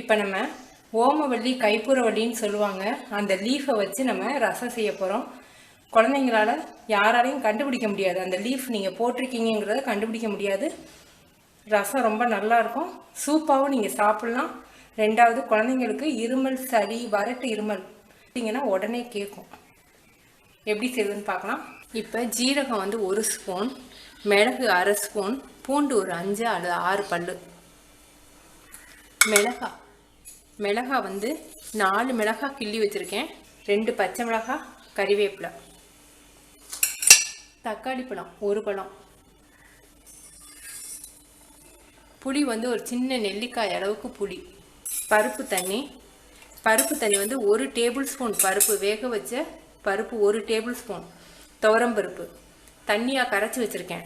இப்போ நம்ம ஓமவல்லி கைப்புறவள்ளின்னு சொல்லுவாங்க. அந்த லீஃபை வச்சு நம்ம ரசம் செய்ய போகிறோம் குழந்தைங்களால யாராலையும் கண்டுபிடிக்க முடியாது. அந்த லீஃப் நீங்கள் போட்டிருக்கீங்கிறத கண்டுபிடிக்க முடியாது. ரசம் ரொம்ப நல்லாயிருக்கும் சூப்பாகவும் நீங்கள் சாப்பிட்லாம். ரெண்டாவது குழந்தைங்களுக்கு இருமல் சளி வறட்டு இருமல் பார்த்தீங்கன்னா உடனே கேட்கும். எப்படி செய்யுதுன்னு பார்க்கலாம். இப்போ ஜீரகம் வந்து ஒரு ஸ்பூன் மிளகு அரை ஸ்பூன் பூண்டு ஒரு அஞ்சு அல்லது ஆறு பல்லு. மிளகா மிளகா வந்து நாலு மிளகா கிள்ளி வச்சுருக்கேன். ரெண்டு பச்சை மிளகா கறிவேப்பிலை. தக்காளி பழம் ஒரு பழம். புளி வந்து ஒரு சின்ன நெல்லிக்காய் அளவுக்கு புளி. பருப்பு தண்ணி. பருப்பு தண்ணி வந்து ஒரு டேபிள் ஸ்பூன் பருப்பு. வேக வச்ச பருப்பு ஒரு டேபிள் ஸ்பூன். துவரம்பருப்பு தண்ணியாக கரைச்சி வச்சுருக்கேன்.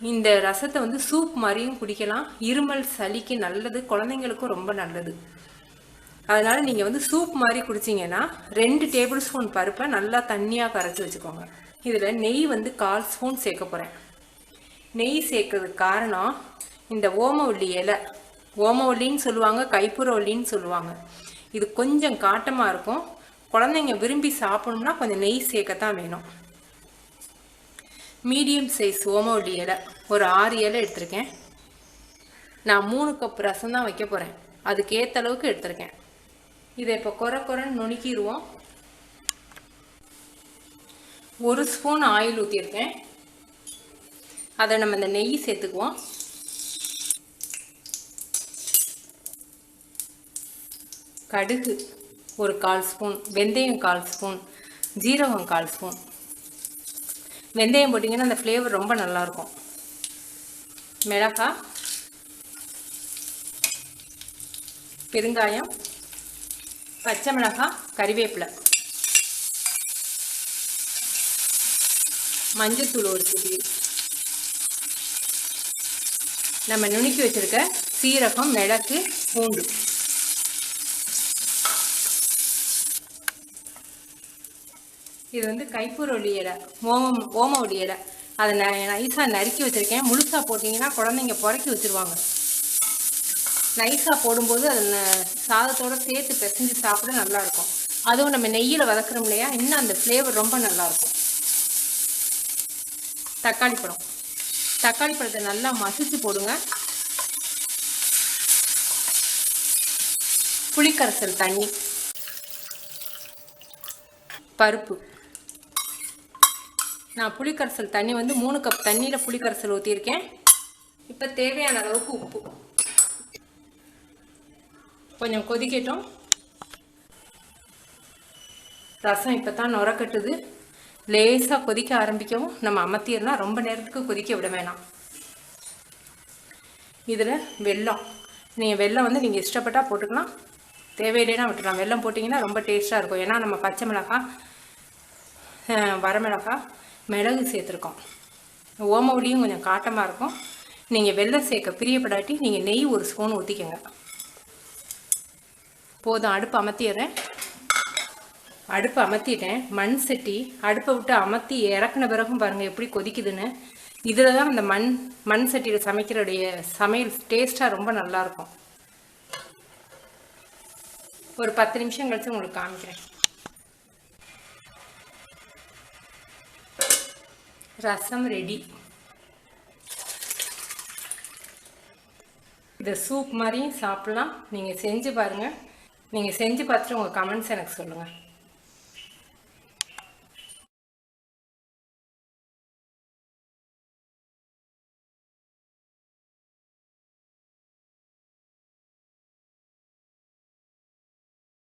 இந்த ரசத்தை வந்து சூப் மாதிரியும் குடிக்கலாம். இருமல் சளிக்கு நல்லது குழந்தைங்களுக்கும் ரொம்ப நல்லது. அதனால் நீங்கள் வந்து சூப் மாதிரி குடிச்சிங்கன்னா ரெண்டு டேபிள் ஸ்பூன் பருப்பை நல்லா தண்ணியாக கரைச்சி வச்சுக்கோங்க. இதில் நெய் வந்து கால் ஸ்பூன் சேர்க்க போகிறேன் நெய் சேர்க்கறதுக்கு காரணம் இந்த ஓமவல்லி இலை. ஓமவல்லின்னு சொல்லுவாங்க கைப்புறவல்லின்னு சொல்லுவாங்க. இது கொஞ்சம் காட்டமாக இருக்கும். குழந்தைங்க விரும்பி சாப்பிடணும்னா கொஞ்சம் நெய் சேர்க்கத்தான் வேணும். மீடியம் சைஸ் ஓமவல்லி இலை. ஒரு ஆறு இலை எடுத்திருக்கேன். நான் மூணு கப் ரசம் தான் வைக்க போகிறேன் அதுக்கேற்ற அளவுக்கு எடுத்திருக்கேன். இதை இப்போ குறை குறைன்னு நுணுக்கிடுவோம் ஒரு ஸ்பூன் ஆயில் ஊற்றிருக்கேன் அதை நம்ம இந்த நெய் சேர்த்துக்குவோம். கடுகு ஒரு கால் ஸ்பூன் வெந்தயம் கால் ஸ்பூன் ஜீரகம் கால் ஸ்பூன். வெந்தயம் போட்டிங்கன்னா அந்த ஃப்ளேவர் ரொம்ப நல்லாயிருக்கும் மிளகாய் பெருங்காயம் பச்சை மிளகாய் கறிவேப்பிலை. மஞ்சத்தூள் ஒரு சிடி நம்ம நுணுக்கி வச்சிருக்க சீரகம் மிளகு பூண்டு. இது வந்து கைப்பூரொலி இலை ஓமம் ஓமவுடி இலை அதை ந நைஸாக நறுக்கி வச்சுருக்கேன். முழுசாக போட்டிங்கன்னா குழந்தைங்க புறக்கி வச்சுருவாங்க. நைஸாக போடும்போது அது சாதத்தோடு சாதத்தோட சேர்த்து பிசைஞ்சு சாப்பிட நல்லாயிருக்கும். அதுவும் நம்ம நெய்யில் வதக்குறோம் இல்லையா? இன்னும் அந்த ஃப்ளேவர் ரொம்ப நல்லாயிருக்கும். தக்காளி பழம். தக்காளி பழத்தை நல்லா மசிச்சு போடுங்க. புளிக்கரைசல் தண்ணி. பருப்பு. நான் புளிக்கரைசல் தண்ணி வந்து மூணு கப் தண்ணியில் புளிக்கரைசல் ஊற்றிருக்கேன் இப்போ தேவையான அளவுக்கு உப்பு. கொஞ்சம் கொதிக்கட்டும். ரசம் இப்போ தான் நுரக்கட்டுது. லேசாக கொதிக்க ஆரம்பிக்கவும். நம்ம அமர்த்திடலாம். ரொம்ப நேரத்துக்கு கொதிக்க விட வேணாம். இதில் வெல்லம். நீங்கள் வெல்லம் வந்து நீங்கள் இஷ்டப்பட்டால் போட்டுக்கலாம். தேவையில்லைனா விட்டுக்கலாம் வெல்லம் போட்டிங்கன்னா ரொம்ப டேஸ்ட்டாக இருக்கும். ஏன்னா நம்ம பச்சை மிளகாய் வரமிளகா வரமிளகாய் மிளகு சேர்த்துருக்கோம். ஓமவுலியும் கொஞ்சம் காட்டமாக இருக்கும். நீங்கள் வெள்ளம் சேர்க்க பிரியப்படாட்டி நீங்கள் நெய் ஒரு ஸ்பூன் ஊற்றிக்கோங்க போதும் அடுப்பு அமர்த்திடுறேன் அடுப்பு அமர்த்திட்டேன் மண் சட்டி அடுப்பை விட்டு அமர்த்தி இறக்குன பிறகும் பாருங்கள் எப்படி கொதிக்குதுன்னு. இதில் தான் அந்த மண் மண் சட்டியில் சமைக்கிறோடைய சமையல் டேஸ்ட்டாக ரொம்ப நல்லாயிருக்கும். ஒரு பத்து நிமிஷம் கழிச்சு உங்களுக்கு காமிக்கிறேன். ரசம் ரெடி. இதை சூப் மாதிரியும் சாப்பிட்லாம். நீங்கள் செஞ்சு பாருங்கள் நீங்கள் செஞ்சு பார்த்துட்டு உங்கள் கமெண்ட்ஸ் எனக்கு சொல்லுங்கள்